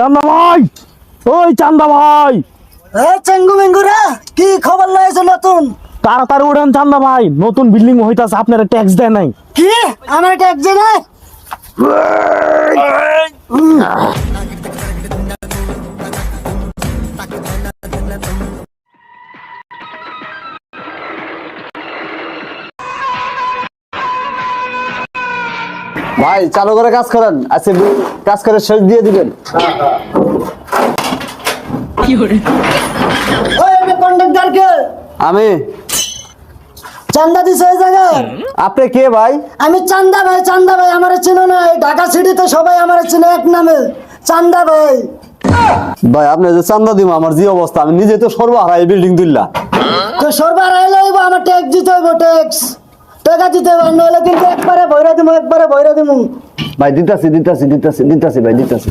চান্দা ভাই ওই চান্দা ভাই এ চেঙ্গু মেঙ্গুরা কি খবর লয়েছে নতুন? তাড়াতাড়ি উঠেন চান্দা ভাই নতুন বিল্ডিং হইতাছে আপনারা ট্যাক্স দেয় নাই। কি? আমার ট্যাক্স না ভাই চালু করে কাজ করেন। আজকে কাজ করে শেষ দিয়ে দিবেন। আমি চান্দা দিছে ওই জায়গায়। আপনি কে ভাই? আমি চান্দা ভাই চান্দা ভাই আমার চিনো না। এই ঢাকা সিটিতে সবাই আমার চিনে এক নামে। চান্দা ভাই। ভাই আপনি যে চান্দা দিব আমার যে অবস্থা আমি নিজে তো সর্বহারা এই বিল্ডিং তুললা তো সরবার আইলে আমার ট্যাক্স দিতে হইব ট্যাক্স টাকা দিতে হইব নইলে কিন্তু ভৈরা দিমু একবারে ভৈরা দিমু। ভাই দিতাছি দিতাছি দিতাছি দিতাছি ভাই দিতাছি।